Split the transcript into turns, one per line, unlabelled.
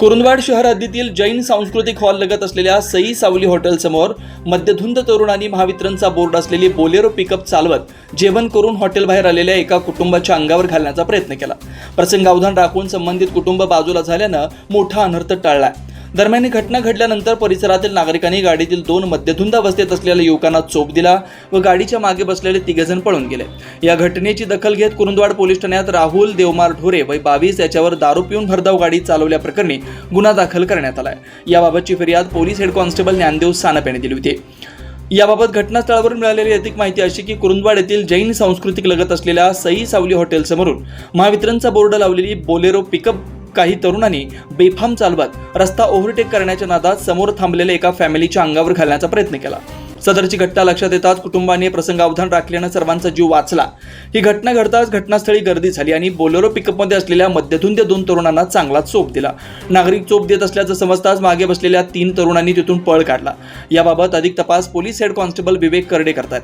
कुरुंदवाड शहर हद्दीतील जैन सांस्कृतिक हॉल लगत असलेल्या सई सावली हॉटेलसमोर मध्यधुंद तरुणांनी महावितरणचा बोर्ड असलेली बोलेरो पिकअप चालवत जेवण करून हॉटेलबाहेर आलेल्या एका कुटुंबाच्या अंगावर घालण्याचा प्रयत्न केला. प्रसंगावधान राखून संबंधित कुटुंब बाजूला झाल्यानं मोठा अनर्थ टळला दरम्यान ही घटना घडल्यानंतर परिसरातील नागरिकांनी गाडीतील दोन मध्यधुंद अवस्थेत असलेल्या युवकांना चोप दिला व गाडीच्या मागे बसलेले तिघेजण पळून गेले. या घटनेची दखल घेत कुरुंदवाड पोलीस ठाण्यात राहुल देवमार ढोरे वय बावीस याच्यावर दारू पिऊन भरधाव गाडी चालवल्याप्रकरणी गुन्हा दाखल करण्यात आलाय. याबाबतची फिर्याद police head constable Dnyandev Sanap यांनी दिली होती. याबाबत घटनास्थळावरून मिळालेली अधिक माहिती अशी की कुरुंदवाड येथील जैन सांस्कृतिक लगत असलेल्या सई सावली हॉटेलसमोरून महावितरणचा बोर्ड लावलेली बोलेरो पिकअप काही तरुणांनी बेफाम चालवत रस्ता ओव्हरटेक करण्याच्या नादात समोर थांबलेल्या एका फॅमिलीच्या अंगावर घालण्याचा प्रयत्न केला. सदरची घटना लक्षात येताच कुटुंबाने प्रसंगावधान राखल्यानं सर्वांचा जीव वाचला. ही घटना घडताच घटनास्थळी गर्दी झाली आणि बोलेरो पिकअपमध्ये असलेल्या मध्यधुंद दोन तरुणांना चांगलाच चोप दिला. नागरिक चोप देत असल्याचं समजताच मागे बसलेल्या तीन तरुणांनी तिथून पळ काढला. याबाबत अधिक तपास police head constable Vivek Karade करतात